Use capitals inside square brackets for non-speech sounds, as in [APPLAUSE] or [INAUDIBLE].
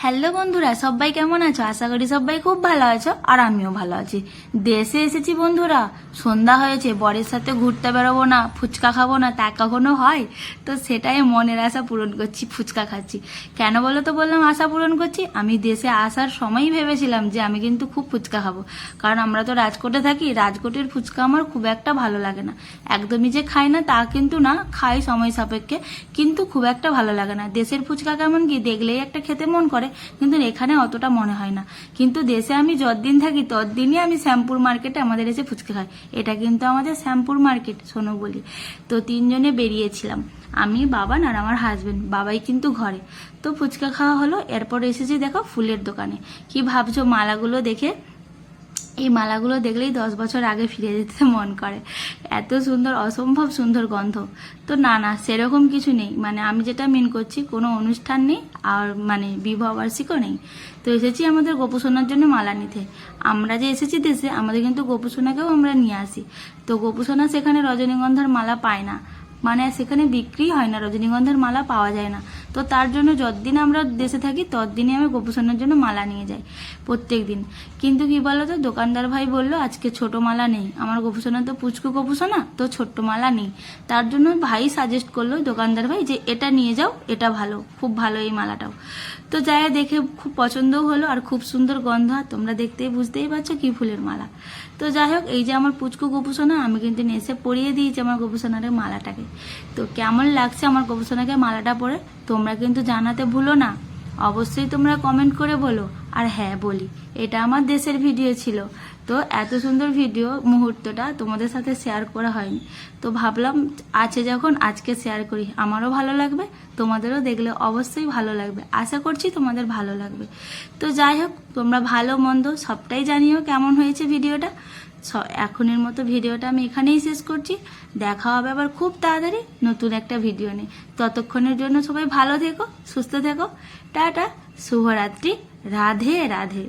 Hello বন্ধুরা, সবাই কেমন আছো? আশা করি সবাই খুব ভালো আছো আর আমিও ভালো আছি। দেশে এসেছি বন্ধুরা, সন্ধ্যা হয়েছে, বরের সাথে ঘুরতে বেরোবো না, ফুচকা খাব না, তা কখনো হয়? তো সেটাই মনের আশা পূরণ করছি, ফুচকা খাচ্ছি। কেন বলো তো বললাম, আশা পূরণ করছি? আমি দেশে আসার সময়ই ভেবেছিলাম যে আমি কিন্তু খুব ফুচকা খাব। কারণ আমরা তো রাজকোটে থাকি, রাজকোটের ফুচকা আমার খুব একটা ভালো লাগে না। একদমই যে খাই না, তা কিন্তু না, খাই সময় সাপেক্ষে, কিন্তু খুব একটা ভালো লাগে না। দেশের ফুচকা কেমন কি, দেখলেই একটা খেতে মন করে। কিন্তু এখানে অতটা মনে হয় না। কিন্তু দেশে আমি যতদিন থাকি, ততদিনই আমি শ্যাম্পুর মার্কেটে আমাদের এসে ফুচকা খাই। এটা কিন্তু আমাদের শ্যাম্পুর মার্কেট, শোনো বলি। তো তিনজনে বেরিয়েছিলাম। আমি, বাবা আর আমার হাজবেন্ড বাবাই কিন্তু ঘরে। তো ফুচকা খাওয়া হলো, এরপর এসেছি দেখো ফুলের দোকানে। কি ভাবছ, মালাগুলো দেখে? এই মালাগুলো দেখলেই দশ বছর আগে ফিরে যেতে [LAUGHS] মন করে। এত সুন্দর, অসম্ভব সুন্দর গন্ধ। তো না না, সেরকম কিছু নেই। মানে আমি যেটা মেন করছি, কোনো অনুষ্ঠান নেই আর মানে বিবাহ বার্ষিকও নেই। তো এসেছি আমাদের গোপুসোনার জন্য মালা নিতে। আমরা যে এসেছি দেশে, আমাদের কিন্তু গোপুসোনাকেও আমরা নিয়ে আসি। তো গোপুসোনা সেখানে রজনীগন্ধার মালা পায় না। মানে সেখানে বিক্রি হয় না, রজনীগন্ধার মালা পাওয়া যায় না। তো তার জন্য যতদিন আমরা দেশে থাকি, ততদিনই আমি গোপুসোনার জন্য মালা নিয়ে যাই প্রত্যেক দিন কিন্তু কি বলো তো দোকানদার ভাই বলল, আজকে ছোট মালা নেই। আমার গোপুসোনা তো পুচকু গোপুসোনা, তো ছোট্ট মালা নেই। তার জন্য ভাই সাজেস্ট করল দোকানদার ভাই যে, এটা নিয়ে যাও, এটা ভালো, খুব ভালো এই মালাটাও। তো যাই দেখে খুব পছন্দও হলো আর খুব সুন্দর গন্ধ, আর তোমরা দেখতেই বুঝতেই পারছ কি ফুলের মালা। তো যাই হোক, এই যে আমার পুচকু গোপুসোনা, আমি কিন্তু নেসে পরিয়ে দিয়েছি আমার গোপুসোনার মালাটাকে। তো কেমন লাগছে আমার গোপুসোনাকে মালাটা পরে, তোমরা কিন্তু জানাতে ভুলো না। অবশ্যই তোমরা কমেন্ট করে বলো। আর হ্যাঁ বলি, এটা আমার দেশের ভিডিও ছিল। তো এত সুন্দর ভিডিও মুহূর্তটা তোমাদের সাথে শেয়ার করা হয়নি। তো ভাবলাম আছে যখন আজকে শেয়ার করি, আমারও ভালো লাগবে, তোমাদেরও দেখলে অবশ্যই ভালো লাগবে। আশা করছি তোমাদের ভালো লাগবে। তো যাই হোক, তোমরা ভালো মন্দ সবটাই জানিও কেমন হয়েছে ভিডিওটা এখনের মতো ভিডিওটা আমি এখানেই শেষ করছি। দেখা হবে আবার খুব তাড়াতাড়ি নতুন একটা ভিডিও নিয়ে। ততক্ষণের জন্য সবাই ভালো থেকো, সুস্থ থেকো। টাটা, শুভরাত্রি। রাধে রাধে।